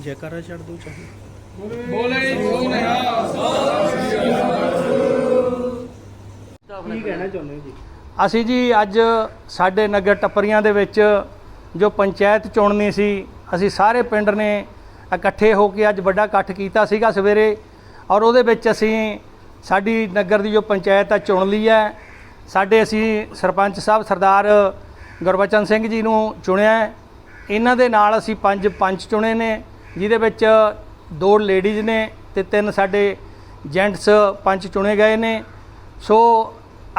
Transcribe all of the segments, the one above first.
ਜੈਕਾਰਾ ਛੱਡ ਦੋ ਚਾਹੇ। ਕੀ ਕਹਿਣਾ ਚਾਹੁੰਦੇ ਹੋ ਜੀ? ਅਸੀਂ ਜੀ ਅੱਜ ਸਾਡੇ ਨਗਰ ਟੱਪਰੀਆਂ ਦੇ ਵਿੱਚ ਜੋ ਪੰਚਾਇਤ ਚੁਣਨੀ ਸੀ ਅਸੀਂ ਸਾਰੇ ਪਿੰਡ ਨੇ ਇਕੱਠੇ ਹੋ ਕੇ ਅੱਜ ਵੱਡਾ ਇਕੱਠ ਕੀਤਾ ਸੀਗਾ ਸਵੇਰੇ ਔਰ ਉਹਦੇ ਵਿੱਚ ਅਸੀਂ ਸਾਡੀ ਨਗਰ ਦੀ ਜੋ ਪੰਚਾਇਤ ਆ ਚੁਣ ਲਈ ਹੈ। ਸਾਡੇ ਅਸੀਂ ਸਰਪੰਚ ਸਾਹਿਬ ਸਰਦਾਰ ਗੁਰਬਚਨ ਸਿੰਘ ਜੀ ਨੂੰ ਚੁਣਿਆ। ਇਹਨਾਂ ਦੇ ਨਾਲ ਅਸੀਂ ਪੰਜ ਪੰਚ ਚੁਣੇ ਨੇ। ਜਿਹਦੇ ਵਿੱਚ ਦੋ ਲੇਡੀਜ਼ ਨੇ ਤੇ ਤਿੰਨ ਸਾਡੇ ਜੈਂਟਸ ਪੰਜ ਚੁਣੇ ਗਏ ਨੇ। ਸੋ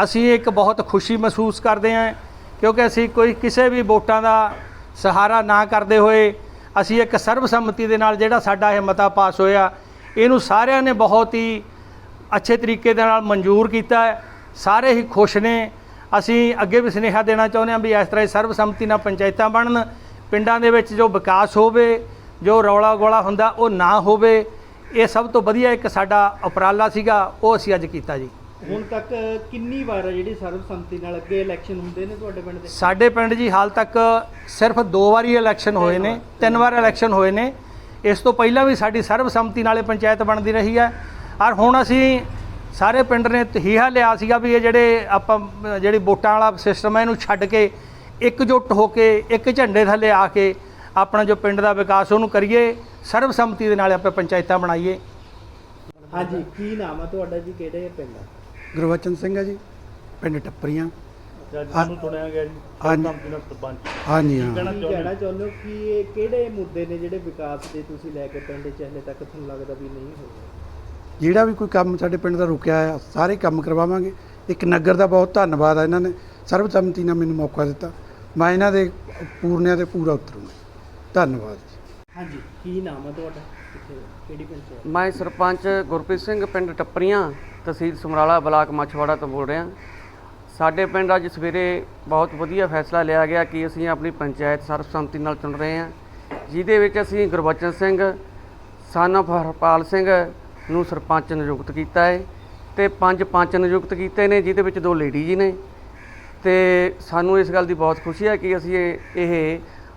ਅਸੀਂ ਇੱਕ ਬਹੁਤ ਖੁਸ਼ੀ ਮਹਿਸੂਸ ਕਰਦੇ ਹਾਂ, ਕਿਉਂਕਿ ਅਸੀਂ ਕੋਈ ਕਿਸੇ ਵੀ ਵੋਟਾਂ ਦਾ ਸਹਾਰਾ ਨਾ ਕਰਦੇ ਹੋਏ, ਅਸੀਂ ਇੱਕ ਸਰਬਸੰਮਤੀ ਦੇ ਨਾਲ ਜਿਹੜਾ ਸਾਡਾ ਇਹ ਮਤਾ ਪਾਸ ਹੋਇਆ, ਇਹਨੂੰ ਸਾਰਿਆਂ ਨੇ ਬਹੁਤ ਹੀ ਅੱਛੇ ਤਰੀਕੇ ਦੇ ਨਾਲ ਮਨਜ਼ੂਰ ਕੀਤਾ ਹੈ। ਸਾਰੇ ਹੀ ਖੁਸ਼ ਨੇ। ਅਸੀਂ ਅੱਗੇ ਵੀ ਸੁਨੇਹਾ ਦੇਣਾ ਚਾਹੁੰਦੇ ਹਾਂ ਵੀ ਇਸ ਤਰ੍ਹਾਂ ਹੀ ਸਰਬਸੰਮਤੀ ਨਾਲ ਪੰਚਾਇਤਾਂ ਬਣਨ, ਪਿੰਡਾਂ ਦੇ ਵਿੱਚ ਜੋ ਵਿਕਾਸ ਹੋਵੇ ਜੋ ਰੌਲਾ ਗੋਲਾ ਹੁੰਦਾ ਉਹ ਨਾ ਹੋਵੇ ਇਹ ਸਭ ਤੋਂ ਵਧੀਆ ਇੱਕ ਸਾਡਾ ਉਪਰਾਲਾ ਸੀਗਾ ਉਹ ਅਸੀਂ ਅੱਜ ਕੀਤਾ ਜੀ। ਹੁਣ ਤੱਕ ਕਿੰਨੀ ਵਾਰ ਆ ਜਿਹੜੀ ਸਰਬਸੰਮਤੀ ਨਾਲ ਅੱਗੇ ਇਲੈਕਸ਼ਨ ਹੁੰਦੇ ਨੇ ਤੁਹਾਡੇ ਪਿੰਡ ਦੇ? ਸਾਡੇ ਪਿੰਡ ਜੀ ਹਾਲ ਤੱਕ ਸਿਰਫ ਦੋ ਵਾਰੀ ਇਲੈਕਸ਼ਨ ਹੋਏ ਨੇ ਤਿੰਨ ਵਾਰ ਇਲੈਕਸ਼ਨ ਹੋਏ ਨੇ। ਇਸ ਤੋਂ ਪਹਿਲਾਂ ਵੀ ਸਾਡੀ ਸਰਬਸੰਮਤੀ ਨਾਲੇ ਪੰਚਾਇਤ ਬਣਦੀ ਰਹੀ ਹੈ। ਔਰ ਹੁਣ ਅਸੀਂ ਸਾਰੇ ਪਿੰਡ ਨੇ ਤਹੀਹਾ ਲਿਆ ਸੀਗਾ ਵੀ ਇਹ ਜਿਹੜੇ ਆਪਾਂ ਜਿਹੜੀ ਵੋਟਾਂ ਵਾਲਾ ਸਿਸਟਮ ਹੈ ਇਹਨੂੰ ਛੱਡ ਕੇ ਇਕਜੁੱਟ ਹੋ ਕੇ ਇੱਕ ਝੰਡੇ ਥੱਲੇ ਆ ਕੇ ਆਪਣਾ ਜੋ ਪਿੰਡ ਦਾ ਵਿਕਾਸ ਉਹਨੂੰ ਕਰੀਏ ਸਰਬਸੰਮਤੀ ਦੇ ਨਾਲ ਆਪਾਂ ਪੰਚਾਇਤਾਂ ਬਣਾਈਏ। ਹਾਂਜੀ ਕੀ ਨਾਮ ਆ ਤੁਹਾਡਾ ਜੀ? ਕਿਹੜੇ ਪਿੰਡ ਆ? ਗੁਰਵਚਨ ਸਿੰਘ ਹੈ ਜੀ ਪਿੰਡ ਟੱਪਰੀਆਂ। ਜੱਜ ਨੂੰ ਚੁਣਿਆ ਗਿਆ ਜੀ ਹਾਂਜੀ। ਸਰਪੰਚ। ਹਾਂਜੀ ਹਾਂ। ਕਹਿਣਾ ਚਾਹੁੰਦੇ ਹੋ? ਕਿ ਇਹ ਕਿਹੜੇ ਮੁੱਦੇ ਨੇ ਜਿਹੜੇ ਵਿਕਾਸ ਦੇ ਤੁਸੀਂ ਲੈ ਕੇ ਪਿੰਡ 'ਚ ਹਲੇ ਤੱਕ ਤੁਹਾਨੂੰ ਲੱਗਦਾ ਵੀ ਨਹੀਂ ਹੋਇਆ ਜਿਹੜਾ ਵੀ ਕੋਈ ਕੰਮ ਸਾਡੇ ਪਿੰਡ ਦਾ ਰੁਕਿਆ ਆ ਸਾਰੇ ਕੰਮ ਕਰਵਾਵਾਂਗੇ। ਇੱਕ ਨਗਰ ਦਾ ਬਹੁਤ ਧੰਨਵਾਦ ਆ ਇਹਨਾਂ ਨੇ। ਸਰਬਸੰਮਤੀ ਨਾਲ ਮੈਨੂੰ ਮੌਕਾ ਦਿੱਤਾ। ਮੈਂ ਇਹਨਾਂ ਦੇ ਪੂਰਨਿਆਂ ਤੇ ਪੂਰਾ ਉਤਰੂੰਗਾ। ਧੰਨਵਾਦ ਜੀ। ਹਾਂਜੀ ਕੀ ਨਾਮ ਆ ਤੁਹਾਡਾ? ਕਿੱਥੇ ਕਿਹੜੀ ਪੰਚਾਇਤ ਮੈਂ ਸਰਪੰਚ ਗੁਰਪ੍ਰੀਤ ਸਿੰਘ ਪਿੰਡ ਟੱਪਰੀਆਂ ਤਹਿਸੀਲ ਸਮਰਾਲਾ ਬਲਾਕ ਮਛਵਾੜਾ ਤੋਂ ਬੋਲ ਰਿਹਾ। ਸਾਡੇ ਪਿੰਡ ਅੱਜ ਸਵੇਰੇ ਬਹੁਤ ਵਧੀਆ ਫੈਸਲਾ ਲਿਆ ਗਿਆ ਕਿ ਅਸੀਂ ਆਪਣੀ ਪੰਚਾਇਤ ਸਰਬਸੰਮਤੀ ਨਾਲ ਚੁਣ ਰਹੇ ਹਾਂ। ਜਿਹਦੇ ਵਿੱਚ ਅਸੀਂ ਗੁਰਬਚਨ ਸਿੰਘ son of ਹਰਪਾਲ ਸਿੰਘ ਨੂੰ ਸਰਪੰਚ ਨਿਯੁਕਤ ਕੀਤਾ ਹੈ ਤੇ ਪੰਜ ਪੰਚ ਨਿਯੁਕਤ ਕੀਤੇ ਨੇ ਜਿਹਦੇ ਵਿੱਚ ਦੋ ਲੇਡੀ ਜੀ ਨੇ। ਤੇ ਸਾਨੂੰ ਇਸ ਗੱਲ ਦੀ ਬਹੁਤ ਖੁਸ਼ੀ ਹੈ ਕਿ ਅਸੀਂ ਇਹ ਇਹ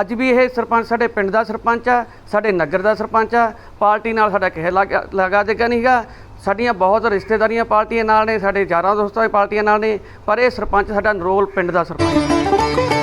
ਅੱਜ ਵੀ ਇਹ ਸਰਪੰਚ ਸਾਡੇ ਪਿੰਡ ਦਾ ਸਰਪੰਚ ਆ, ਸਾਡੇ ਨਗਰ ਦਾ ਸਰਪੰਚ ਆ, ਪਾਰਟੀ ਨਾਲ ਸਾਡਾ ਕਿਸੇ ਲਗਾ ਲਗਾ ਦੇਗਾ ਨਹੀਂਗਾ ਸਾਡੀਆਂ ਬਹੁਤ ਰਿਸ਼ਤੇਦਾਰੀਆਂ ਪਾਰਟੀਆਂ ਨਾਲ ਨੇ, ਸਾਡੇ ਯਾਰਾਂ ਦੋਸਤਾਂ ਦੀ ਪਾਰਟੀਆਂ ਨਾਲ ਨੇ, ਪਰ ਇਹ ਸਰਪੰਚ ਸਾਡਾ ਨਰੋਲ ਪਿੰਡ ਦਾ ਸਰਪੰਚ।